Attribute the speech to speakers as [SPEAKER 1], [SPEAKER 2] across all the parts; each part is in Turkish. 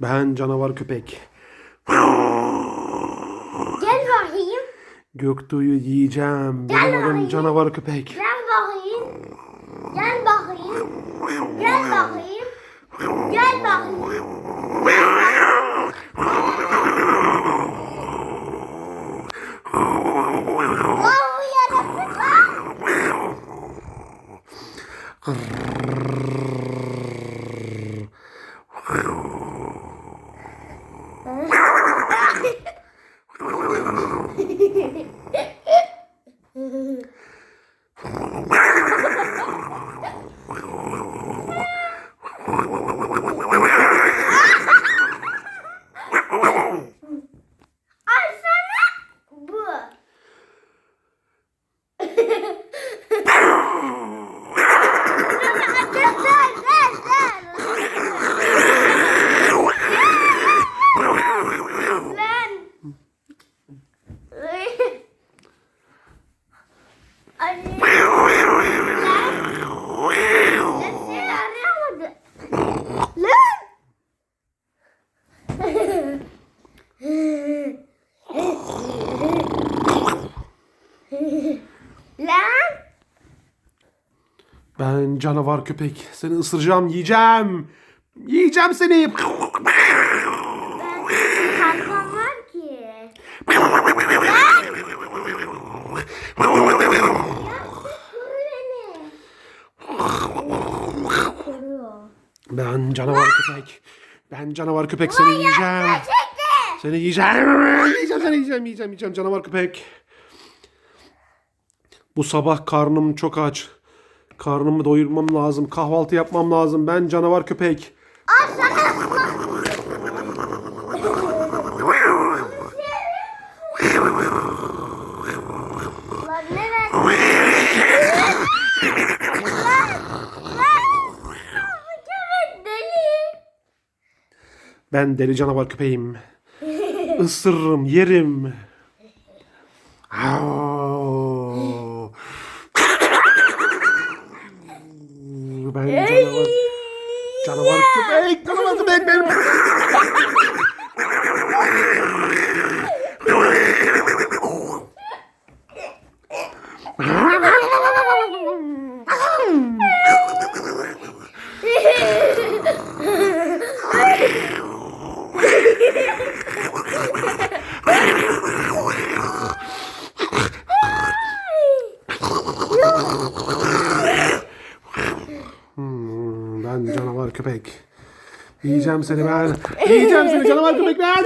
[SPEAKER 1] Ben canavar köpek.
[SPEAKER 2] Gel bakayım.
[SPEAKER 1] Göktuğ'u yiyeceğim. Benim adım
[SPEAKER 2] bakayım.
[SPEAKER 1] canavar köpek.
[SPEAKER 2] Gel bakayım. Gel bakayım. Gel bakayım. Gel bakayım. Wow, yaratık lan. Al sana bu. Lan. Ay. Lan seni arayamadı. Lan. Lan.
[SPEAKER 1] Ben canavar köpek. Seni ısıracağım, yiyeceğim. Yiyeceğim seni.
[SPEAKER 2] Kalkan var ki.
[SPEAKER 1] Ben canavar köpek. Ben canavar köpek seni yiyeceğim. Seni yiyeceğim. Yiyeceğim seni yiyeceğim, yiyeceğim, yiyeceğim canavar köpek. Bu sabah karnım çok aç. Karnımı doyurmam lazım. Kahvaltı yapmam lazım. Ben canavar köpek. Ben deli canavar köpeğim. Isırırım, yerim. Au. Ben canavar, canavar köpek, canavar köpek benim. Hmm, ben canavar köpek. Yiyeceğim seni ben. Yiyeceğim seni canavar köpek ben.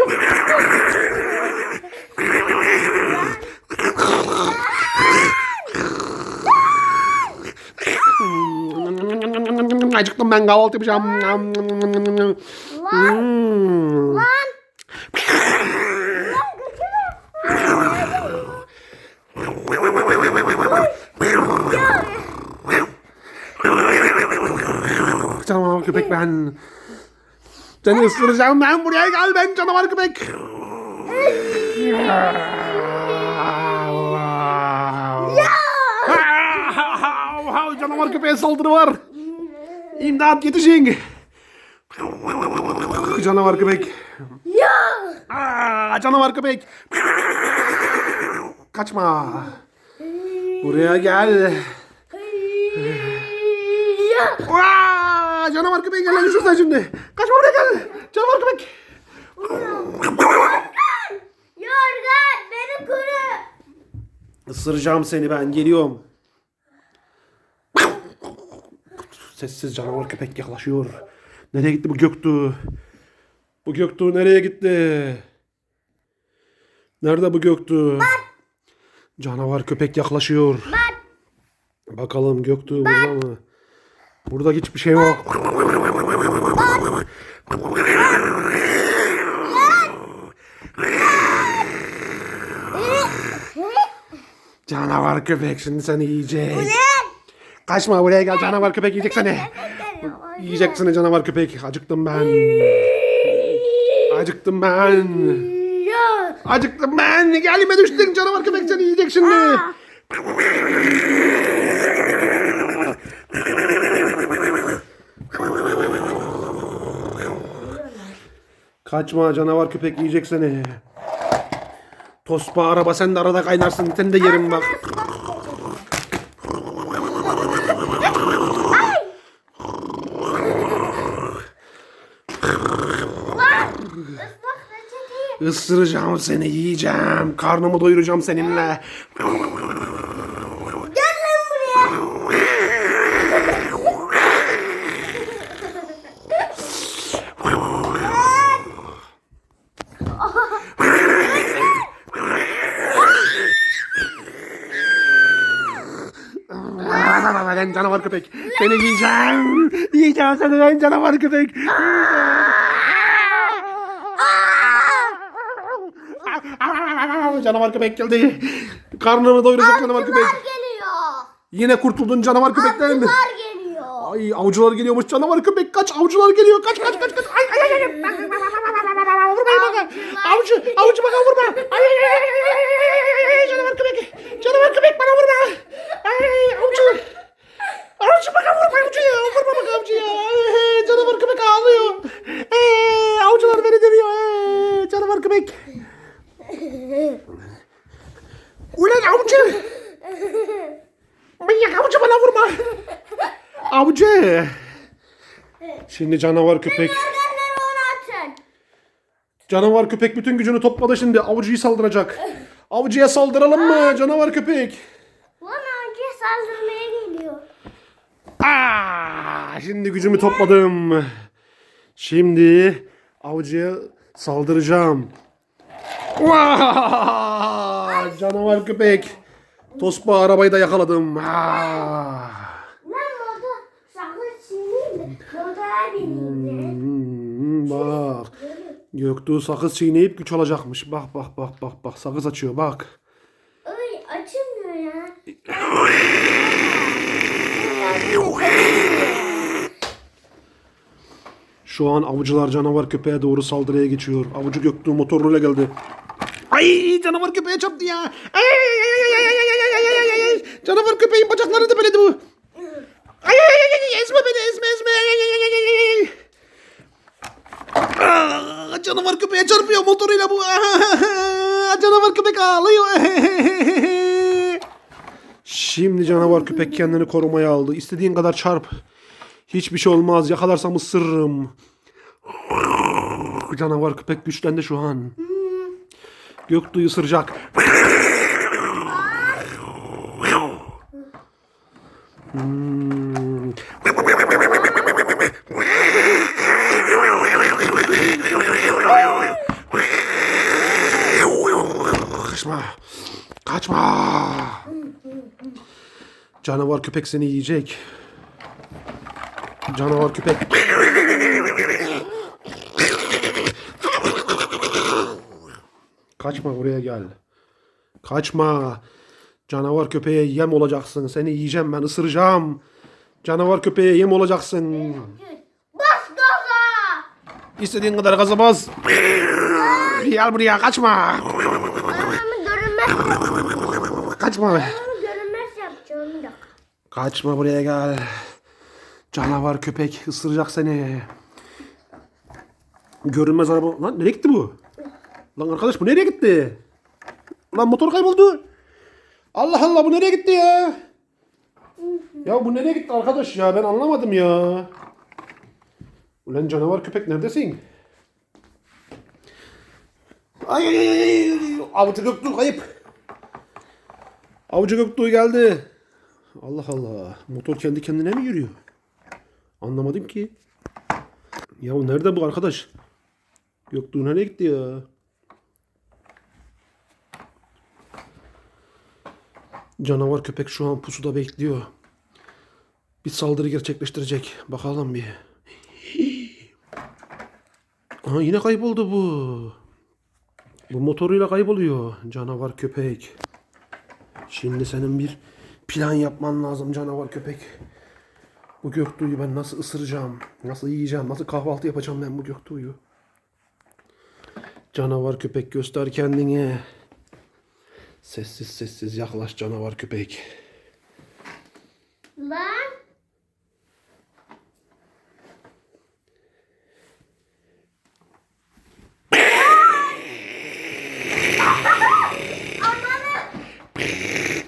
[SPEAKER 1] Acıktım ben kahvaltı yapacağım.
[SPEAKER 2] Lan.
[SPEAKER 1] Hmm.
[SPEAKER 2] Lan.
[SPEAKER 1] Canavar köpek ben. Seni ısıracağım ben. Buraya gel ben canavar köpek. canavar köpeğe saldırı var. İmdat yetişin. Canavar köpek.
[SPEAKER 2] Ya.
[SPEAKER 1] Aa, canavar köpek. Kaçma. Buraya gel.
[SPEAKER 2] Ya.
[SPEAKER 1] Aa, canavar köpek gel lan düşürsen şimdi. Kaçma buraya gel. Canavar köpek.
[SPEAKER 2] Yorgan beni koru.
[SPEAKER 1] Isıracağım seni ben geliyorum. Sessiz canavar köpek yaklaşıyor. Nereye gitti bu Göktuğ? Bu Göktuğ nereye gitti? Nerede bu Göktuğ? Canavar köpek yaklaşıyor. Bakalım Göktuğ burada mı? Burada hiçbir şey yok. Canavar köpek şimdi seni yiyecek. Kaçma buraya gel canavar köpek yiyecek seni. Yiyecek seni canavar köpek. Acıktım ben. Acıktım ben. Acıktım ben. Gelime düştün canavar köpek seni yiyecek şimdi. Kaçma canavar köpek yiyecek seni. Tospa araba sen de arada kaynarsın. Seni de yerim bak. Isıracağım seni yiyeceğim. Karnımı doyuracağım seninle. canavar köpek. Seni yiyeceğim. Yiyeceğim seni ben canavar köpek. canavar köpek geldi. Karnını doyuracak canavar köpek.
[SPEAKER 2] geliyor.
[SPEAKER 1] Yine kurtuldun canavar köpekten.
[SPEAKER 2] Avcılar geliyor.
[SPEAKER 1] Ay avcılar geliyormuş canavar köpek kaç avcılar geliyor kaç kaç kaç kaç. Ay ay ay ay. Vurmayın bakalım. Avcı avcı bakalım vurma. Ay ay ay. Canavar köpek. Canavar köpek bana vurma. Ay avcı avcı bana vurma avcıya vurma bak avcıya Ay, canavar köpek ağlıyor Ay, avcılar beni dövüyor Ay, canavar köpek Ulan avcı Manyak avcı bana vurma Avcı. Şimdi canavar köpek. Canavar köpek bütün gücünü topladı şimdi. Avcıyı saldıracak. Avcıya saldıralım mı canavar köpek?
[SPEAKER 2] Lan avcı saldırmaya geliyor.
[SPEAKER 1] Aa, şimdi gücümü topladım. Şimdi avcıya saldıracağım. Vaa! Canavar köpek. Tospa arabayı da yakaladım. Hmm, bak. Göktuğ sakız çiğneyip güç alacakmış. Bak bak bak bak bak sakız açıyor bak.
[SPEAKER 2] Ay açılmıyor ya.
[SPEAKER 1] Şu an avcılar canavar köpeğe doğru saldırıya geçiyor. Avcı Göktuğ motoruyla geldi. Ay canavar köpeğe çarptı ya. Ay ay ay ay ay ay ay ay ay ay. Canavar köpeğin bacakları da böyle bu. Ay ay ay ay ezme beni ezme ezme. Ay ay ay ay ay ay. Aa, Canavar köpeğe çarpıyor motoruyla bu. Aa, Canavar köpek ağlıyor. Şimdi canavar köpek kendini korumaya aldı. İstediğin kadar çarp. Hiçbir şey olmaz. Yakalarsam ısırırım. Canavar köpek güçlendi şu an. Göktuğ'u ısıracak. Kaçma. Kaçma. Canavar köpek seni yiyecek. Canavar köpek. Kaçma buraya gel. Kaçma. Canavar köpeğe yem olacaksın. Seni yiyeceğim ben ısıracağım. Canavar köpeğe yem olacaksın.
[SPEAKER 2] Bas gaza.
[SPEAKER 1] İstediğin kadar gaza bas. Gel buraya kaçma. Kaçma. Kaçma buraya gel. Canavar köpek ısıracak seni. Görünmez araba. Lan nereye gitti bu? Lan arkadaş bu nereye gitti? Lan motor kayboldu. Allah Allah bu nereye gitti ya? Ya bu nereye gitti arkadaş ya ben anlamadım ya. Ulan canavar köpek neredesin? Ay ay ay ay. Avcı Göktuğ kayıp. Avcı Göktuğ geldi. Allah Allah. Motor kendi kendine mi yürüyor? Anlamadım ki. Ya nerede bu arkadaş? Göktuğ nereye gitti ya? Canavar köpek şu an pusuda bekliyor. Bir saldırı gerçekleştirecek. Bakalım bir. Aha yine kayboldu bu. Bu motoruyla kayboluyor. Canavar köpek. Şimdi senin bir plan yapman lazım canavar köpek. Bu göktuğuyu ben nasıl ısıracağım? Nasıl yiyeceğim? Nasıl kahvaltı yapacağım ben bu göktuğuyu? Canavar köpek göster kendini. Sessiz sessiz yaklaş canavar köpek.
[SPEAKER 2] Lan.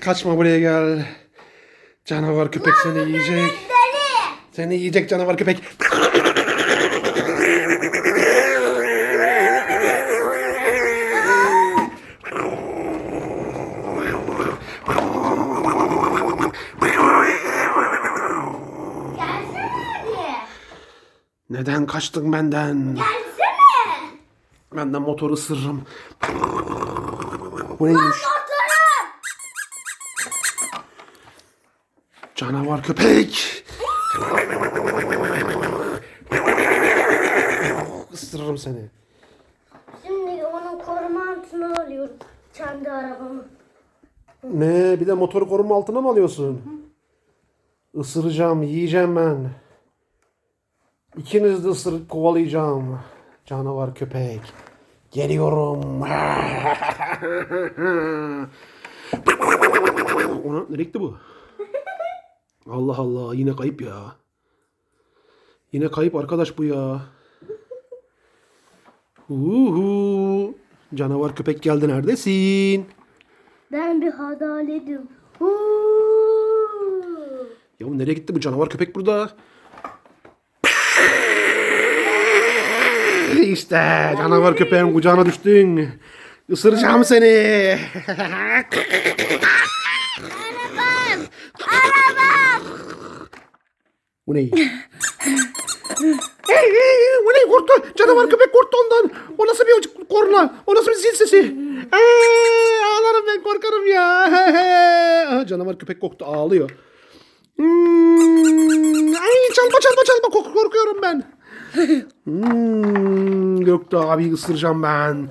[SPEAKER 1] Kaçma buraya gel. Canavar köpek seni yiyecek. Seni yiyecek canavar köpek. Neden kaçtın benden?
[SPEAKER 2] Gelsene.
[SPEAKER 1] Benden motoru ısırırım. Bu neymiş? Canavar köpek. Isırırım seni.
[SPEAKER 2] Şimdi onun koruma altına alıyorum. Kendi arabamı.
[SPEAKER 1] Ne? Bir de motoru koruma altına mı alıyorsun? Isıracağım, yiyeceğim ben. İkiniz de ısırıp kovalayacağım. Canavar köpek. Geliyorum. Ona nereye gitti bu? Allah Allah yine kayıp ya. Yine kayıp arkadaş bu ya. Uhu. Canavar köpek geldi neredesin?
[SPEAKER 2] Ben bir hadaledim.
[SPEAKER 1] Ya bu nereye gitti bu canavar köpek burada? İşte canavar köpeğin kucağına düştün. Isıracağım seni.
[SPEAKER 2] Arabam! Arabam!
[SPEAKER 1] Bu ne? Korktu? Canavar köpek korktu ondan. O nasıl bir korna? O nasıl bir zil sesi? Hey, ağlarım ben korkarım ya. Aha, canavar köpek korktu ağlıyor. Hmm, ay çalma çalma çalma kork- korkuyorum ben. Hmm, Göktuğ abi ısıracağım ben.